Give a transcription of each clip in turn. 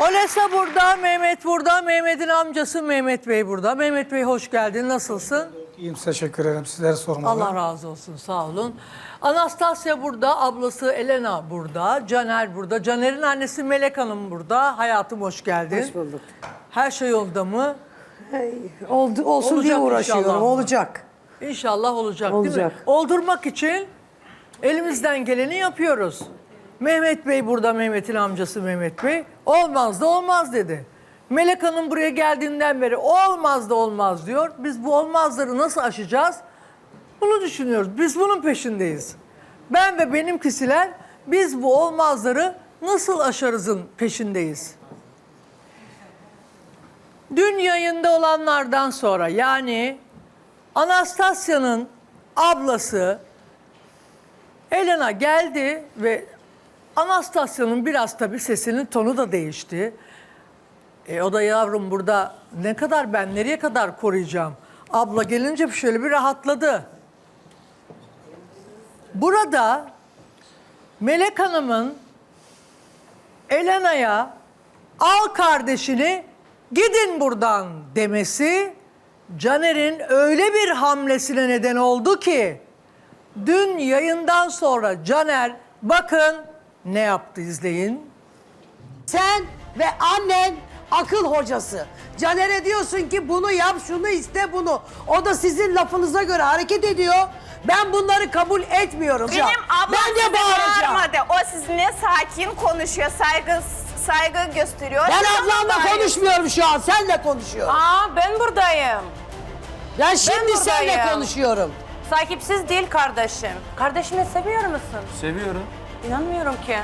Olesa burada, Mehmet burada, Mehmet'in amcası Mehmet Bey burada. Mehmet Bey hoş geldin, nasılsın? İyiyim teşekkür ederim. Sizlere sormalı. Allah razı olsun, sağ olun. Anastasya burada, ablası Elena burada, Caner burada. Caner'in annesi Melek Hanım burada. Hayatım hoş geldin. Hoş bulduk. Her şey yolda mı? Oldu, olsun Olacak diye inşallah uğraşıyorum. Olacak. İnşallah olacak, değil mi? Olacak. Oldurmak için elimizden geleni yapıyoruz. Mehmet Bey burada, Mehmet'in amcası Mehmet Bey. Olmaz da olmaz dedi. Melek Hanım buraya geldiğinden beri olmaz da olmaz diyor. Biz bu olmazları nasıl aşacağız? Bunu düşünüyoruz. Biz bunun peşindeyiz. Ben ve benimkisiler biz bu olmazları nasıl aşarızın peşindeyiz. Dün yayında olanlardan sonra yani Anastasya'nın ablası Elena geldi ve Anastasya'nın biraz tabii sesinin tonu da değişti. E, o da yavrum burada ne kadar ben nereye kadar koruyacağım? Abla gelince şöyle bir rahatladı. Burada Melek Hanım'ın Elena'ya al kardeşini gidin buradan demesi Caner'in öyle bir hamlesine neden oldu ki dün yayından sonra Caner bakın ne yaptı izleyin. Sen ve annen akıl hocası. Caner'e diyorsun ki bunu yap, şunu iste, bunu. O da sizin lafınıza göre hareket ediyor. Ben bunları kabul etmiyorum. Benim ablam ben de size bağıracağım. bağırmadı. O sizinle sakin konuşuyor, saygı saygı gösteriyor. Ben Siz ablamla bağırıyorsunuz. konuşmuyorum şu an. Senle konuşuyorum. Aa ben buradayım. Ben şimdi seninle buradayım. konuşuyorum. Sahipsiz değil kardeşim. Kardeşini seviyor musun? Seviyorum. İnanmıyorum ki.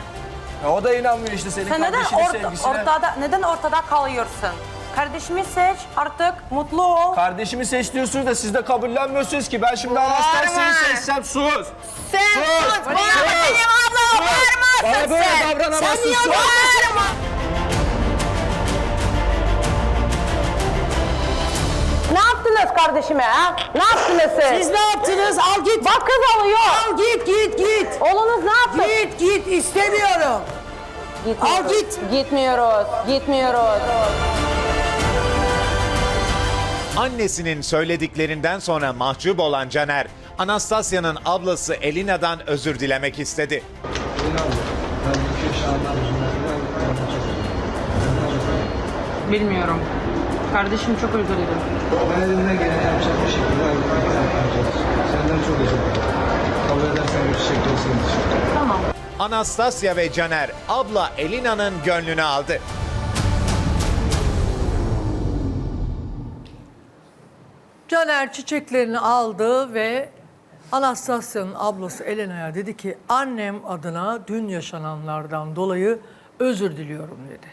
Ya o da inanmıyor işte senin Sen neden kardeşinin ortada neden ortada kalıyorsun? Kardeşimi seç artık mutlu ol. Kardeşimi seç diyorsunuz da siz de kabullenmiyorsunuz ki. Ben şimdi Anastasya'yı seçsem sus. Sen sus, bağırma benim ablama bağırmazsın Bana böyle sen. davranamazsın. Sen niye sus. bağırma? Kardeşime ha? Ne yaptınız siz? Siz ne yaptınız? Al git. Bak kız alıyor. Al git, git, git. Oğlunuz ne yaptı? Git, git. istemiyorum. Al git. Gitmiyoruz. Gitmiyoruz. Annesinin söylediklerinden sonra mahcup olan Caner, Anastasya'nın ablası Elina'dan özür dilemek istedi. Bilmiyorum. Kardeşim çok özür dilerim. Ben elimden geleni yapacak bir şekilde ayrılmak Senden çok özür dilerim. Kabul edersen bir senin için. Tamam. Anastasya ve Caner, abla Elina'nın gönlünü aldı. Caner çiçeklerini aldı ve Anastasya'nın ablası Elena'ya dedi ki annem adına dün yaşananlardan dolayı özür diliyorum dedi.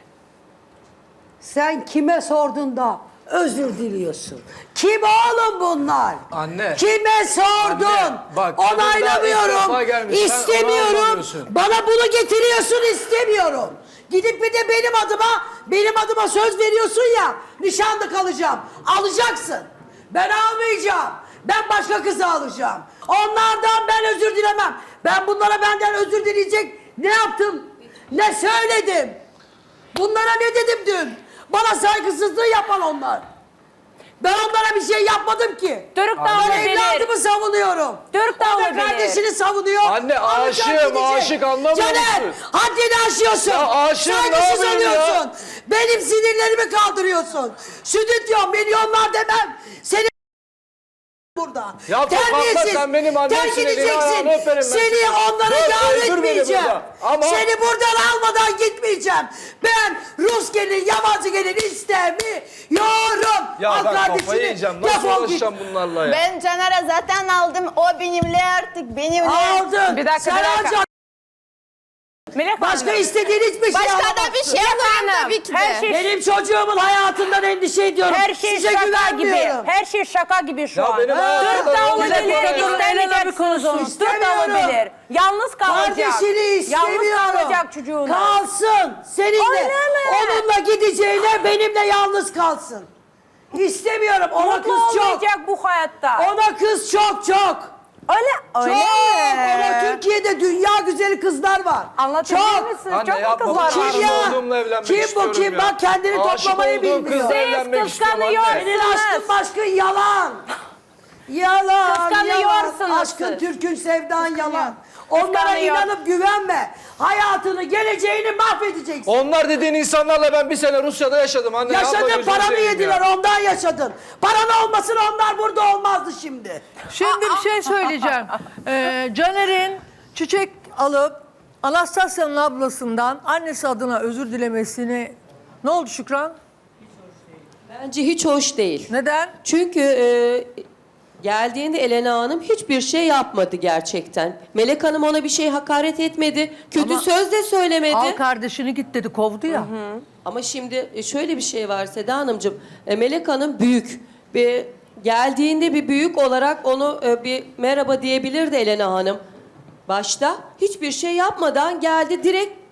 Sen kime sordun da özür diliyorsun? Kim oğlum bunlar? Anne. Kime sordun? Anne, bak, Onaylamıyorum. gelmiş. İstemiyorum. Bana bunu getiriyorsun istemiyorum. Gidip bir de benim adıma benim adıma söz veriyorsun ya nişanlı kalacağım. Alacaksın. Ben almayacağım. Ben başka kızı alacağım. Onlardan ben özür dilemem. Ben bunlara benden özür dileyecek ne yaptım? Ne söyledim? Bunlara ne dedim dün? Bana saygısızlığı yapan onlar. Ben onlara bir şey yapmadım ki. Türk Ben davulu evladımı bilir. savunuyorum. Türk O da davulu bilir. kardeşini savunuyor. Anne, Alacak aşığım, gidecek. aşık, anlamıyor Caner, musun? haddini aşıyorsun. Ya aşığım, ne Saygısız yapayım ya? oluyorsun. Benim sinirlerimi kaldırıyorsun. Stüdyo milyonlar demem. Seni burada. Ya toprakla sen benim annemsin, Terk elini edeceksin. ayağını öperim ben Seni senin. onlara yar etmeyeceğim. burada. Ama- Seni buradan almadan gitmeyeceğim. Ben Rus gelin, yabancı gelin istemiyorum. Ya Al ben kardeşini, kafayı yiyeceğim. Nasıl defol git. uğraşacağım bunlarla ya? Ben Caner'e zaten aldım. O benimle artık benimle. Aldın. Bir dakika, Sen bir dakika. alacaksın. Melek Başka Hanım. istediğin hiçbir şey Başka da bir şey var Hanım, tabii ki de. her şey- Benim çocuğumun hayatından endişe ediyorum. Her şey Size şaka gibi. güvenmiyorum. Her şey şaka gibi şu Ya an. benim hayatımda Türk davulu olacak bilir. bana ya? İstemeyeceksiniz onu. Türk davulu İstemiyorum. bilir. Yalnız kalacak. Kardeşini Yalnız istemiyorum. kalacak çocuğuna. Kalsın. Seninle. Öyle mi? Onunla gideceğine benimle yalnız kalsın. İstemiyorum. Ona Mutlu kız çok. olmayacak bu hayatta. Ona kız çok çok. Öyle, öyle Çok. mi? Ona Türkiye'de dünya güzeli kızlar var. Anlatabilir Çok. misiniz? Anne Çok mu yapma, kızlar var? Kim ya? evlenmek Kim bu istiyorum kim? ya. Bak kendini Aşık toplamayı olduğum bilmiyor. kızla Siz evlenmek istiyorum anne. kıskanıyorsunuz. Senin aşkın başkın yalan. Yalan, yalan. Kıskanıyorsunuz Aşkın siz. Türk'ün sevdan yalan. Onlara Kıskanıyor. inanıp güvenme. Hayatını, geleceğini mahvedeceksin. Onlar dediğin insanlarla ben bir sene Rusya'da yaşadım anne. Yaşadın, paranı yediler, ya. ondan yaşadın. Paran olmasın onlar burada olmazdı şimdi. Şimdi bir şey söyleyeceğim. Ee, Caner'in çiçek alıp Anastasya'nın ablasından annesi adına özür dilemesini ne oldu Şükran? Bence hiç hoş değil. Neden? Çünkü e, geldiğinde Elena Hanım hiçbir şey yapmadı gerçekten. Melek Hanım ona bir şey hakaret etmedi. Kötü Ama- söz de söylemedi. Al kardeşini git dedi kovdu ya. Ama şimdi e, şöyle bir şey var Seda Hanımcığım. E, Melek Hanım büyük. Bir, geldiğinde bir büyük olarak onu e, bir merhaba diyebilirdi Elena Hanım. Başta hiçbir şey yapmadan geldi direkt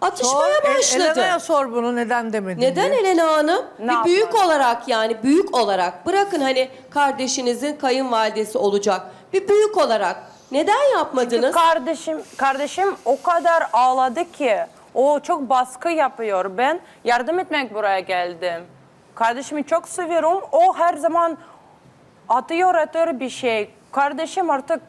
atışmaya Sor, başladı. Elena'ya sor bunu neden demedin Neden diye. Elena Hanım? Ne bir büyük olarak yani büyük olarak bırakın hani kardeşinizin kayınvalidesi olacak. Bir büyük olarak neden yapmadınız? Kardeşim, kardeşim o kadar ağladı ki. O çok baskı yapıyor. Ben yardım etmek buraya geldim. Kardeşimi çok seviyorum. O her zaman atıyor atıyor bir şey. Kardeşim artık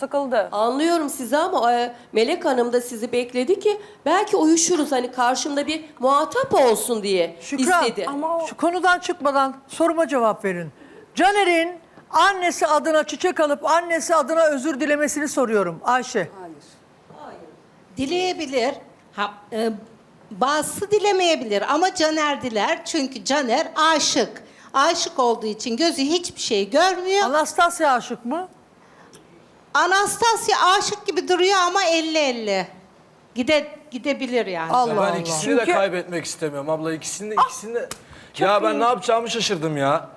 sıkıldı. Anlıyorum sizi ama e, Melek Hanım da sizi bekledi ki belki uyuşuruz hani karşımda bir muhatap olsun diye Şükran istedi. şu konudan çıkmadan soruma cevap verin. Caner'in annesi adına çiçek alıp annesi adına özür dilemesini soruyorum Ayşe. Dileyebilir. Ha, e, bazısı dilemeyebilir ama Caner diler. Çünkü Caner aşık. Aşık olduğu için gözü hiçbir şey görmüyor. Anastasya aşık mı? Anastasya aşık gibi duruyor ama 50-50. Gide, gidebilir yani. Allah Ya Allah. ben ikisini de Çünkü- kaybetmek istemiyorum abla ikisini de ikisini de. Ya ben ne yapacağımı şaşırdım ya.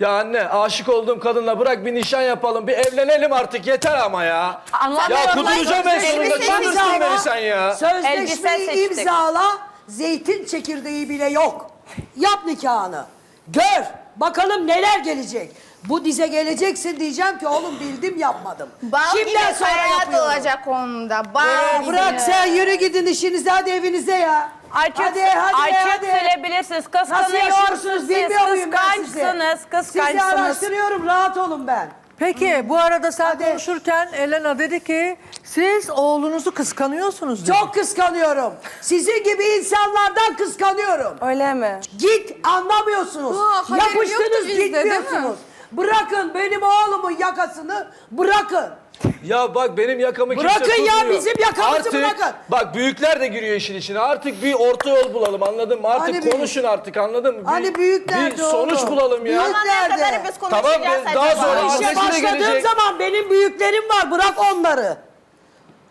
Ya anne aşık olduğum kadınla bırak bir nişan yapalım bir evlenelim artık yeter ama ya. Anlamıyorum. Ya kuduracağım en sonunda Elbise çıldırttın imzala, beni sen ya. Sözleşmeyi Elbise seçtik. imzala, zeytin çekirdeği bile yok. Yap nikahını. Gör, bakalım neler gelecek. Bu dize geleceksin diyeceğim ki oğlum bildim yapmadım. Bal Şimdiden gibi sonra hayat yapıyorum. olacak onda. Bal Ya gibi. bırak sen yürü gidin işinize hadi evinize ya. Açık, hadi hadi açık hadi. söyleyebilirsiniz. Nasıl Kıskanıyorsunuz yaşıyorsunuz siz. bilmiyor muyum ben sizi? Kıskançsınız, Sizi kıskançsınız. araştırıyorum rahat olun ben. Peki bu arada sen Hadi. konuşurken Elena dedi ki siz oğlunuzu kıskanıyorsunuz dedi. Çok kıskanıyorum. Sizin gibi insanlardan kıskanıyorum. Öyle mi? Git anlamıyorsunuz. Ha, haberim yoktu Yapıştınız bizde, değil mi? gitmiyorsunuz. Bırakın benim oğlumun yakasını bırakın. Ya bak benim yakamı kimse Bırakın ya, tutmuyor. bizim yakamızı artık, bırakın. Bak büyükler de giriyor işin içine. Artık bir orta yol bulalım anladın mı? Artık Hani büyük? konuşun artık anladın mı? Bir, Hani büyük Bir nerede sonuç oğlum? bulalım ya. Büyük Ama ne nerede? kadar biz Tamam, konuşacağız ben- daha acaba? sonra İşe de başladığım gelecek. zaman benim büyüklerim var bırak onları.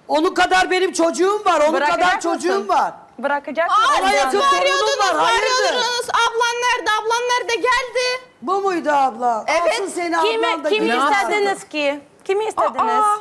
Onun kadar benim çocuğum var, onun Bırakacak kadar mısın? çocuğum var. Bırakacak Aa, mısın? Ama siz yakın torunum bağırıyordunuz, var, hayırdır? bağırıyordunuz. Ablan nerede, ablan muydu abla? Evet. Alsın seni Kimi, ablan da kimi istediniz ki? Kimi istediniz? Aa.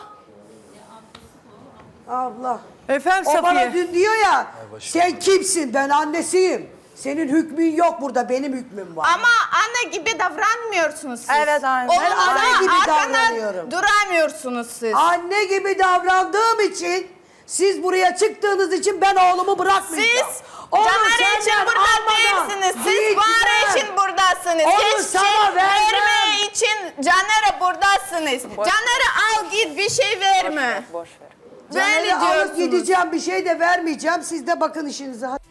Abla. Efendim O bana Safiye. dün diyor ya, sen kimsin? Ben annesiyim. Senin hükmün yok burada, benim hükmüm var. Ama anne gibi davranmıyorsunuz siz. Evet, aynen. Ben anne gibi arkadan davranıyorum. duramıyorsunuz siz. Anne gibi davrandığım için, siz buraya çıktığınız için ben oğlumu bırakmayacağım. Siz Onu Caner için senden burada almadan değilsiniz. Siz gitmem. Bahar için buradasınız. Onu Hiç sana şey vermem. verme için Caner'e buradasınız. Caner'e al git bir şey verme. Boş ver. Böyle Caner'i alıp diyorsunuz. gideceğim, bir şey de vermeyeceğim. Siz de bakın işinize. Hadi.